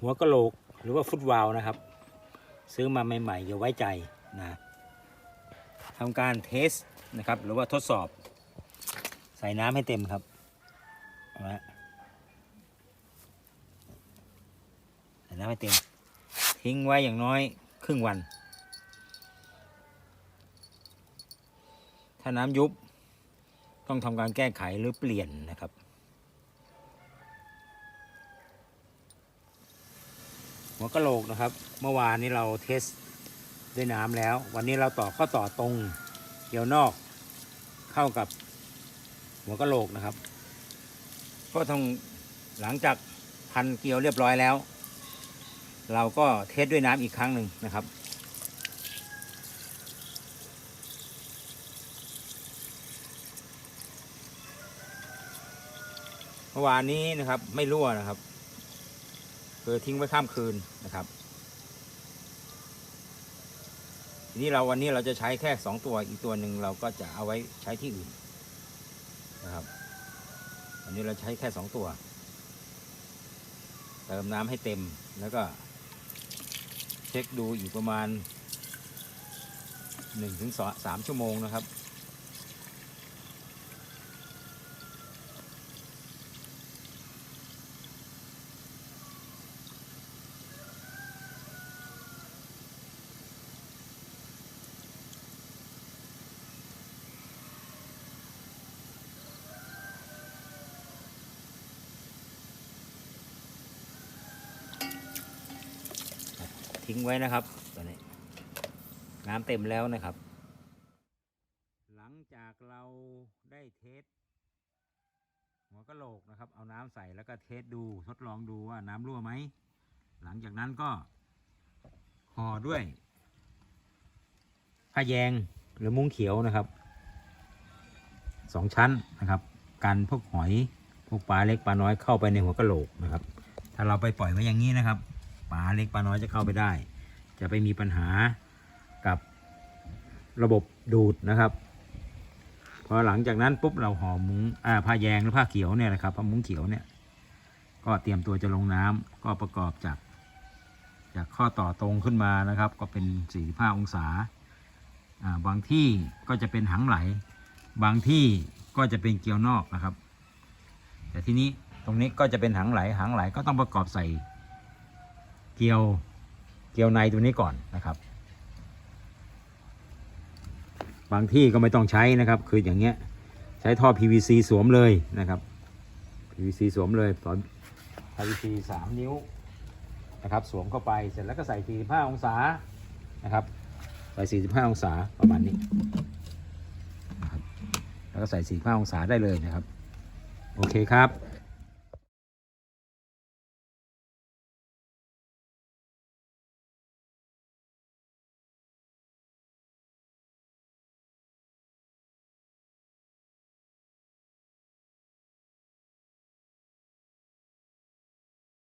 หัวกะโหลกหรือว่าฟุตวาลนะครับ ซื้อมาใหม่ๆอย่าไว้ใจนะทำการเทสนะครับ หรือว่าทดสอบ ใส่น้ำให้เต็มครับเอาละใส่น้ำให้เต็ม ทิ้งไว้อย่างน้อยครึ่งวัน ถ้าน้ำยุบต้องทำการแก้ไขหรือเปลี่ยนนะครับ หัวกะโหลกนะครับ เมื่อวานนี้เราเทสด้วยน้ำแล้ว วันนี้เราต่อข้อต่อตรงเกี่ยวนอกเข้ากับหัวกะโหลกนะครับ ก็ต้องหลังจากพันเกลียวเรียบร้อยแล้ว เราก็เทสด้วยน้ำอีกครั้งหนึ่งนะครับเมื่อวานนี้นะครับไม่รั่วนะครับ คือทิ้งไว้ข้ามคืนนะครับ ทีนี้เราวันนี้เราจะใช้แค่สองตัวอีกตัวหนึ่งเราก็จะเอาไว้ใช้ที่อื่นนะครับ วันนี้เราใช้แค่สองตัว เติมน้ำให้เต็มแล้วก็เช็คดูอีกประมาณหนึ่งถึงสามชั่วโมงนะครับ ทิ้งไว้นะครับตอนนี้น้ำเต็มแล้วนะครับ หลังจากเราได้เทสหัวกะโหลกนะครับ เอาน้ำใส่แล้วก็เทสดูทดลองดูว่าน้ำรั่วไหม หลังจากนั้นก็ห่อด้วยผ้าแยงหรือมุ้งเขียวนะครับสองชั้นนะครับกันพวกหอยพวกปลาเล็กปลาน้อยเข้าไปในหัวกะโหลกนะครับ ถ้าเราไปปล่อยไว้อย่างนี้นะครับ ปลาเล็กปลาน้อยจะเข้าไปได้ จะไปมีปัญหากับระบบดูดนะครับพอหลังจากนั้นปุ๊บเราห่อมุ้งอ่าผ้าแยงหรือผ้าเขียวเนี่ยนะครับผ้ามุ้งเขียวเนี่ยก็เตรียมตัวจะลงน้ำก็ประกอบจาก จากข้อต่อตรงขึ้นมานะครับ ก็เป็น 45 องศาอ่าบางที่ก็จะเป็นหางไหล บางที่ก็จะเป็นเกลียวนอกนะครับ แต่ทีนี้ตรงนี้ก็จะเป็นหางไหลหางไหลก็ต้องประกอบใส่ เกลียวเกลียวในตัวนี้ก่อนนะครับ บางที่ก็ไม่ต้องใช้นะครับ คืออย่างเงี้ยใช้ท่อ PVC สวมเลยนะครับ PVC สวมเลยต่อ PVC สามนิ้วนะครับสวมเข้าไปเสร็จแล้วก็ใส่ 45 องศานะครับใส่ 45 องศาประมาณนี้นะครับแล้วก็ใส่ 45 องศาได้เลยนะครับ โอเคครับ